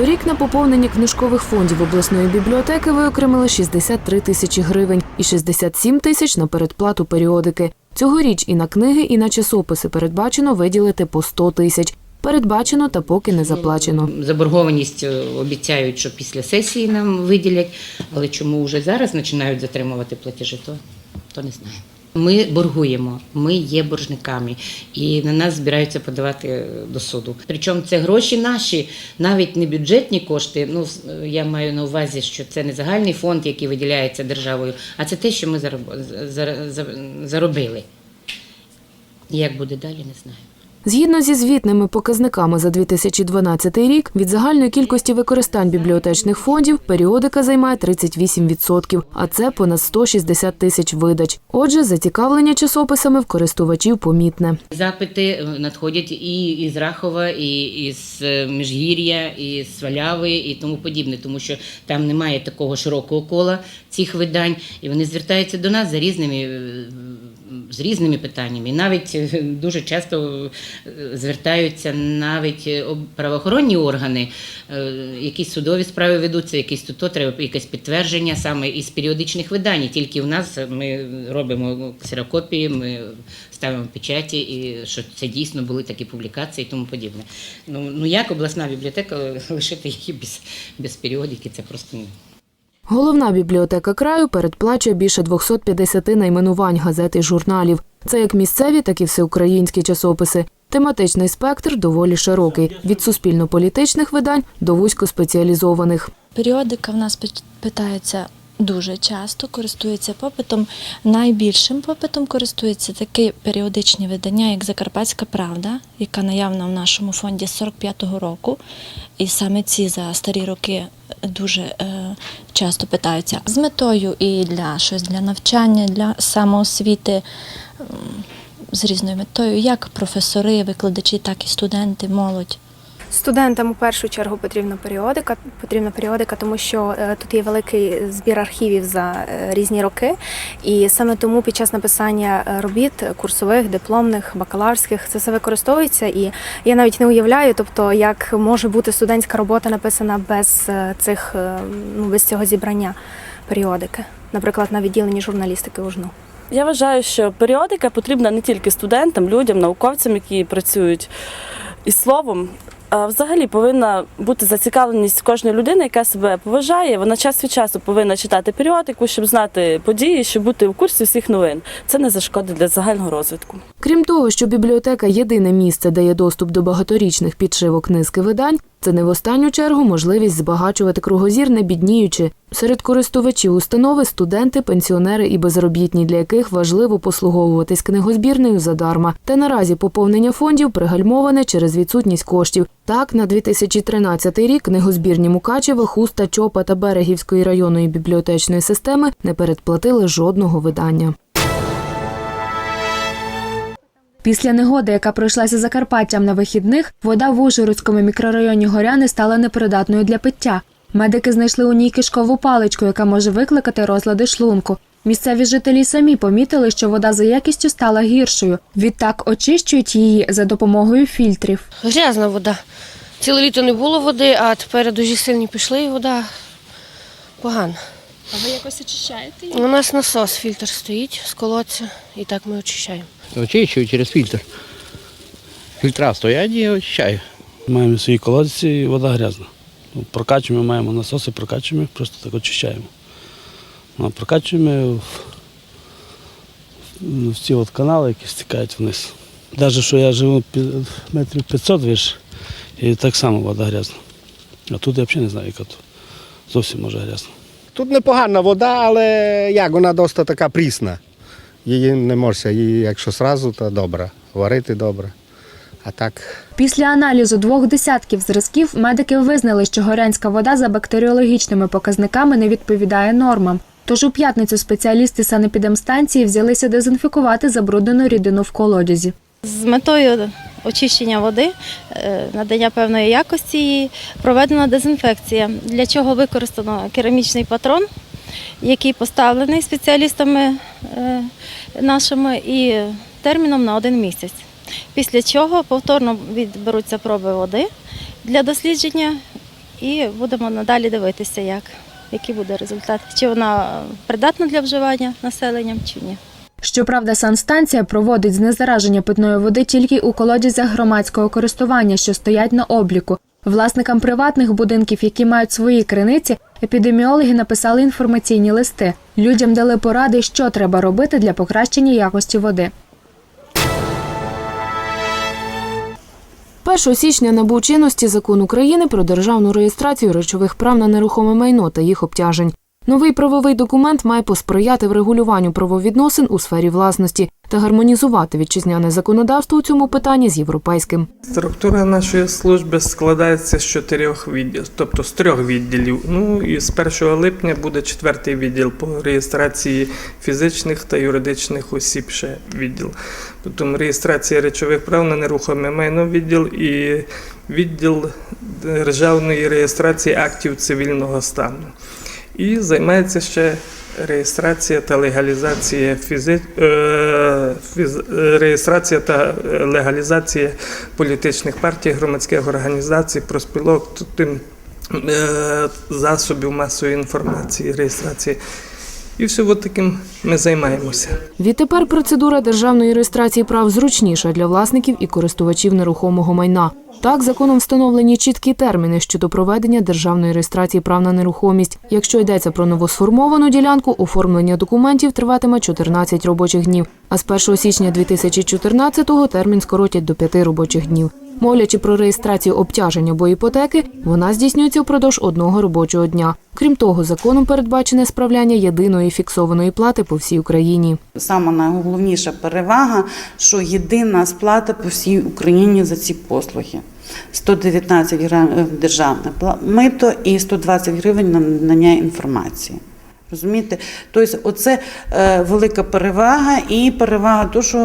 Торік на поповнення книжкових фондів обласної бібліотеки виокремили 63 тисячі гривень і 67 тисяч на передплату періодики. Цьогоріч і на книги, і на часописи передбачено виділити по 100 тисяч. Передбачено та поки не заплачено. Заборгованість е, обіцяють, що після сесії нам виділять, але чому вже зараз починають затримувати платежі, то, то не знаю. Ми боргуємо, ми є боржниками, і на нас збираються подавати е, до суду. Причому це гроші наші, навіть не бюджетні кошти. Ну я маю на увазі, що це не загальний фонд, який виділяється державою, а це те, що ми зароб- за- за- заробили. Як буде далі, не знаю. Згідно зі звітними показниками за 2012 рік, від загальної кількості використань бібліотечних фондів періодика займає 38%, а це понад 160 тисяч видач. Отже, зацікавлення часописами в користувачів помітне. Запити е, надходять і із Рахова, і із е, Міжгір'я, і з Сваляви, і тому подібне, тому що там немає такого широкого кола цих видань, і вони звертаються до нас за різними е, з різними питаннями. І навіть дуже часто звертаються навіть е, правоохоронні органи, е, якісь судові справи ведуться, якісь тут треба якесь підтвердження саме із періодичних видань. Тільки в нас ми робимо ксерокопії, ми ставимо печаті, і що це дійсно були такі публікації і тому подібне. Ну, ну як обласна бібліотека лишити її без, без періодики, це просто ні. Головна бібліотека краю передплачує більше 250 найменувань газет і журналів. Це як місцеві, так і всеукраїнські часописи. Тематичний спектр доволі широкий від суспільно-політичних видань до вузькоспеціалізованих. Періодика в нас питається дуже часто, користується попитом. Найбільшим попитом користуються такі періодичні видання, як Закарпатська Правда, яка наявна в нашому фонді з 45-го року. І саме ці за старі роки дуже е, часто питаються з метою і для щось для навчання, для самоосвіти. З різною метою, як професори, викладачі, так і студенти, молодь. Студентам у першу чергу потрібна періодика. Потрібна періодика, тому що е, тут є великий збір архівів за е, різні роки, і саме тому під час написання е, робіт курсових, дипломних, бакалаврських це все використовується. І я навіть не уявляю, тобто як може бути студентська робота написана без цих ну без цього зібрання періодики, наприклад, на відділенні журналістики УЖНУ. Я вважаю, що періодика потрібна не тільки студентам, людям, науковцям, які працюють із словом. Взагалі повинна бути зацікавленість кожної людини, яка себе поважає. Вона час від часу повинна читати періодику, щоб знати події, щоб бути в курсі всіх новин. Це не зашкодить для загального розвитку. Крім того, що бібліотека єдине місце, де є доступ до багаторічних підшивок низки видань, це не в останню чергу можливість збагачувати кругозір, не бідніючи. Серед користувачів установи студенти, пенсіонери і безробітні, для яких важливо послуговуватись книгозбірнею задарма. Та наразі поповнення фондів пригальмоване через відсутність коштів. Так, на 2013 рік книгозбірні Мукачева, Хуста, Чопа та Берегівської районної бібліотечної системи не передплатили жодного видання. Після негоди, яка пройшлася Закарпаттям на вихідних, вода в Ужгородському мікрорайоні Горяни стала непридатною для пиття. Медики знайшли у ній кишкову паличку, яка може викликати розлади шлунку. Місцеві жителі самі помітили, що вода за якістю стала гіршою. Відтак очищують її за допомогою фільтрів. Грязна вода. Ціле літо не було води, а тепер дуже сильні пішли і вода погана. А ви якось очищаєте її? У нас насос, фільтр стоїть з колодця, і так ми очищаємо. Очищую через фільтр. Фільтра стоять і очищаю. Маємо свої колодці, і вода грязна. Ну, Прокачуємо, маємо насоси, прокачуємо, просто так очищаємо. Ну, прокачуємо в, в ці от канали, які стікають вниз. Навіть що я живу метрів 500 виш, і так само вода грязна. А тут я взагалі не знаю, яка тут. Зовсім може грязна. Тут непогана вода, але як вона досить така прісна. Її не можна, її, якщо сразу, то добре. Варити добре. А так Після аналізу двох десятків зразків медики визнали, що горянська вода за бактеріологічними показниками не відповідає нормам. Тож у п'ятницю спеціалісти санепідемстанції взялися дезінфікувати забруднену рідину в колодязі. З метою очищення води, е, надання певної якості її проведена дезінфекція, для чого використано керамічний патрон, який поставлений спеціалістами е, нашими і терміном на один місяць. Після чого повторно відберуться проби води для дослідження і будемо надалі дивитися, як, який буде результат, чи вона придатна для вживання населенням, чи ні. Щоправда, санстанція проводить знезараження питної води тільки у колодязях громадського користування, що стоять на обліку. Власникам приватних будинків, які мають свої криниці, епідеміологи написали інформаційні листи. Людям дали поради, що треба робити для покращення якості води. 1 січня набув чинності закон України про державну реєстрацію речових прав на нерухоме майно та їх обтяжень. Новий правовий документ має посприяти врегулюванню правовідносин у сфері власності та гармонізувати вітчизняне законодавство у цьому питанні з європейським. Структура нашої служби складається з чотирьох відділів, тобто з трьох відділів. Ну і з 1 липня буде четвертий відділ по реєстрації фізичних та юридичних осіб. Ще відділ. Потім реєстрація речових прав на нерухоме майно відділ і відділ державної реєстрації актів цивільного стану. І займається ще реєстрація та легалізація фізи... е, фіз... е, реєстрація та легалізація політичних партій, громадських організацій, проспілок, тим е, засобів масової інформації, реєстрації. І все от таким ми займаємося. Відтепер процедура державної реєстрації прав зручніша для власників і користувачів нерухомого майна. Так, законом встановлені чіткі терміни щодо проведення державної реєстрації прав на нерухомість. Якщо йдеться про новосформовану ділянку, оформлення документів триватиме 14 робочих днів, а з 1 січня 2014-го термін скоротять до 5 робочих днів. Мовлячи про реєстрацію обтяжень або іпотеки, вона здійснюється впродовж одного робочого дня. Крім того, законом передбачене справляння єдиної фіксованої плати по всій Україні. Саме найголовніша перевага, що єдина сплата по всій Україні за ці послуги. 119 гривень державне мито і 120 гривень на надання інформації. Розумієте? Тобто, оце е, велика перевага і перевага то, що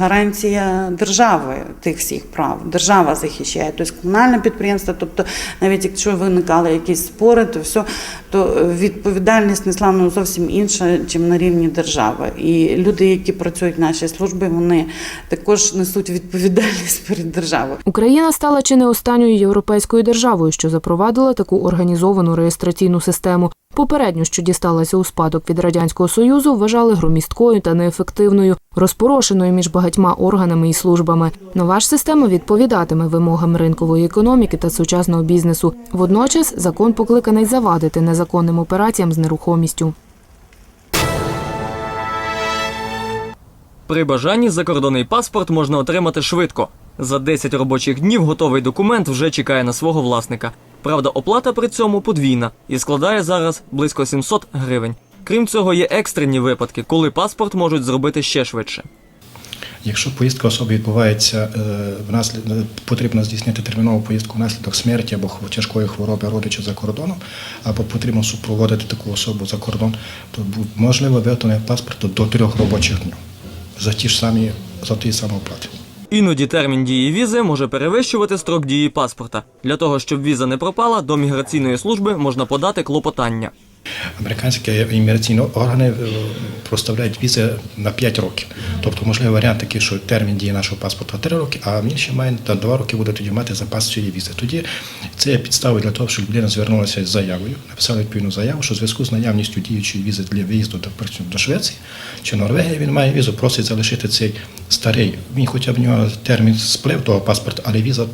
гарантія держави тих всіх прав. Держава захищає. Тобто комунальне підприємство, тобто навіть якщо виникали якісь спори, то все, то відповідальність несла ну, зовсім інша, ніж на рівні держави. І люди, які працюють в нашій службі, вони також несуть відповідальність перед державою. Україна стала чи не останньою європейською державою, що запровадила таку організовану реєстраційну систему. Попередню, що дісталася у спадок від радянського союзу, вважали громісткою та неефективною, розпорошеною між багатьма органами і службами. Нова ж система відповідатиме вимогам ринкової економіки та сучасного бізнесу. Водночас закон покликаний завадити незаконним операціям з нерухомістю. При бажанні закордонний паспорт можна отримати швидко. За 10 робочих днів готовий документ вже чекає на свого власника. Правда, оплата при цьому подвійна і складає зараз близько 700 гривень. Крім цього, є екстрені випадки, коли паспорт можуть зробити ще швидше. Якщо поїздка особи відбувається е, внаслід е, потрібно здійснити термінову поїздку внаслідок смерті або тяжкої хвороби родича за кордоном, або потрібно супроводити таку особу за кордон, то можливо виготовлення паспорту до трьох робочих днів за ті ж самі за ті самі оплати. Іноді термін дії візи може перевищувати строк дії паспорта. Для того, щоб віза не пропала, до міграційної служби можна подати клопотання. Американські імміграційні органи е, проставляють візи на 5 років. Тобто, можливий варіант такий, що термін дії нашого паспорта 3 роки, а він має та 2 роки буде тоді мати запас цієї візи. Тоді це є підставою для того, щоб людина звернулася з заявою, написала відповідну заяву, що в зв'язку з наявністю діючої візи для виїзду до Швеції чи Норвегії він має візу, просить залишити цей старий. Він хоча б в нього термін сплив того паспорта, але віза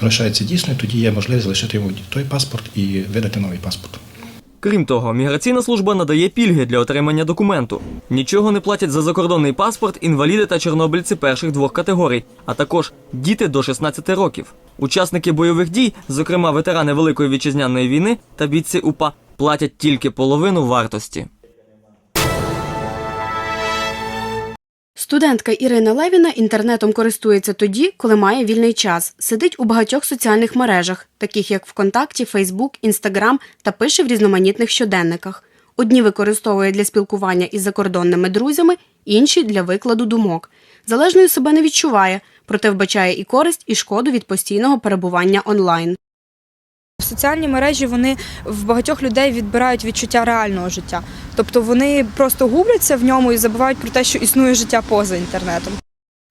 лишається дійсною, тоді є можливість залишити йому той паспорт і видати новий паспорт. Крім того, міграційна служба надає пільги для отримання документу. Нічого не платять за закордонний паспорт інваліди та чорнобильці перших двох категорій, а також діти до 16 років. Учасники бойових дій, зокрема ветерани Великої вітчизняної війни та бійці УПА, платять тільки половину вартості. Студентка Ірина Левіна інтернетом користується тоді, коли має вільний час. Сидить у багатьох соціальних мережах, таких як ВКонтакті, Фейсбук, Інстаграм, та пише в різноманітних щоденниках. Одні використовує для спілкування із закордонними друзями, інші для викладу думок. Залежною себе не відчуває, проте вбачає і користь, і шкоду від постійного перебування онлайн. Соціальні мережі вони в багатьох людей відбирають відчуття реального життя. Тобто вони просто губляться в ньому і забувають про те, що існує життя поза інтернетом.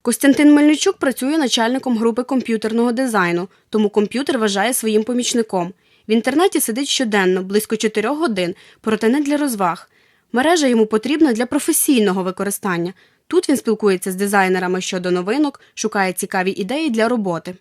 Костянтин Мельничук працює начальником групи комп'ютерного дизайну, тому комп'ютер вважає своїм помічником. В інтернеті сидить щоденно, близько 4 годин, проте не для розваг. Мережа йому потрібна для професійного використання. Тут він спілкується з дизайнерами щодо новинок, шукає цікаві ідеї для роботи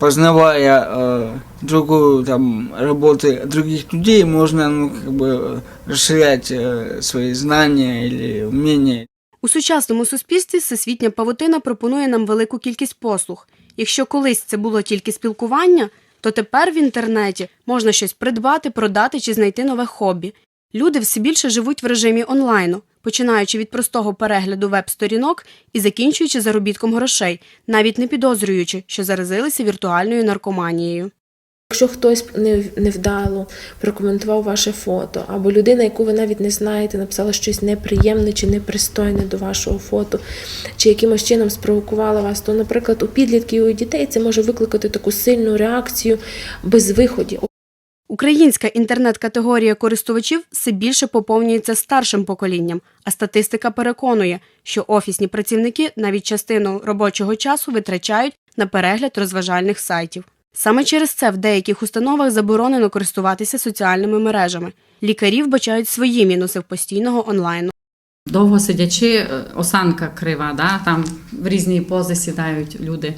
познавая э, другую там работы других людей, можно ну, как бы расширять э, свои знания или умения. У сучасному суспільстві всесвітня павутина пропонує нам велику кількість послуг. Якщо колись це було тільки спілкування, то тепер в інтернеті можна щось придбати, продати чи знайти нове хобі. Люди все більше живуть в режимі онлайну, починаючи від простого перегляду веб-сторінок і закінчуючи заробітком грошей, навіть не підозрюючи, що заразилися віртуальною наркоманією. Якщо хтось не- невдало прокоментував ваше фото, або людина, яку ви навіть не знаєте, написала щось неприємне чи непристойне до вашого фото, чи якимось чином спровокувала вас, то, наприклад, у підлітків і у дітей це може викликати таку сильну реакцію без виходів. Українська інтернет-категорія користувачів все більше поповнюється старшим поколінням, а статистика переконує, що офісні працівники навіть частину робочого часу витрачають на перегляд розважальних сайтів. Саме через це в деяких установах заборонено користуватися соціальними мережами. Лікарі вбачають свої мінуси в постійного онлайну. Довго сидячи, е, осанка крива, да? там в різні пози сідають люди.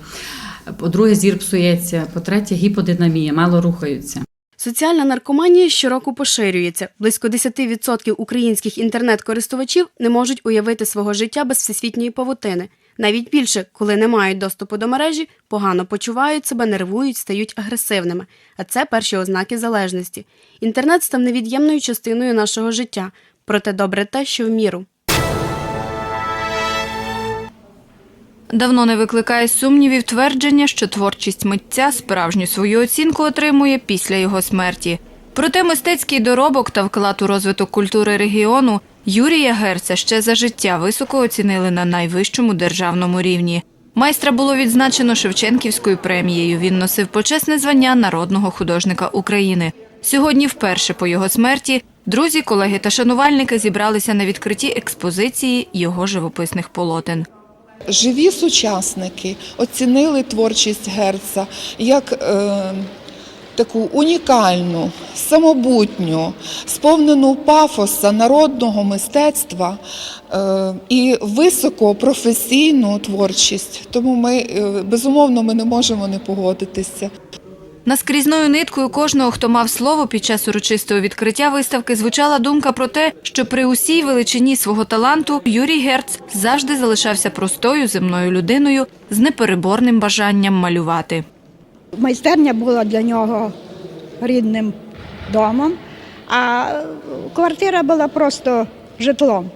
По-друге, зір псується, по-третє, гіподинамія, мало рухаються. Соціальна наркоманія щороку поширюється. Близько 10% українських інтернет-користувачів не можуть уявити свого життя без всесвітньої павутини. Навіть більше, коли не мають доступу до мережі, погано почувають себе, нервують, стають агресивними. А це перші ознаки залежності. Інтернет став невід'ємною частиною нашого життя. Проте добре те, що в міру. Давно не викликає сумнівів твердження, що творчість митця справжню свою оцінку отримує після його смерті. Проте мистецький доробок та вклад у розвиток культури регіону Юрія Герца ще за життя високо оцінили на найвищому державному рівні. Майстра було відзначено Шевченківською премією. Він носив почесне звання народного художника України. Сьогодні, вперше по його смерті, друзі, колеги та шанувальники зібралися на відкритті експозиції його живописних полотен. Живі сучасники оцінили творчість Герца як е, таку унікальну, самобутню, сповнену пафоса народного мистецтва е, і високопрофесійну творчість. Тому ми е, безумовно ми не можемо не погодитися. Наскрізною ниткою кожного, хто мав слово під час урочистого відкриття виставки, звучала думка про те, що при усій величині свого таланту Юрій Герц завжди залишався простою земною людиною з непереборним бажанням малювати. Майстерня була для нього рідним домом, а квартира була просто житлом.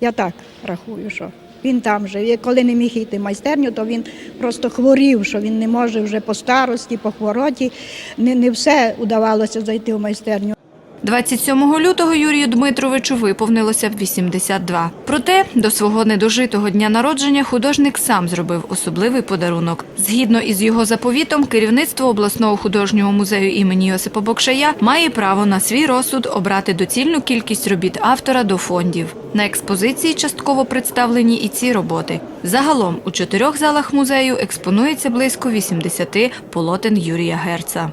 Я так рахую, що він там. І коли не міг йти в майстерню, то він просто хворів, що він не може вже по старості, по хвороті. Не, не все удавалося зайти в майстерню. 27 лютого Юрію Дмитровичу виповнилося б 82. Проте до свого недожитого дня народження художник сам зробив особливий подарунок. Згідно із його заповітом, керівництво обласного художнього музею імені Йосипа Бокшая має право на свій розсуд обрати доцільну кількість робіт автора до фондів. На експозиції частково представлені і ці роботи. Загалом у чотирьох залах музею експонується близько 80 полотен Юрія Герца.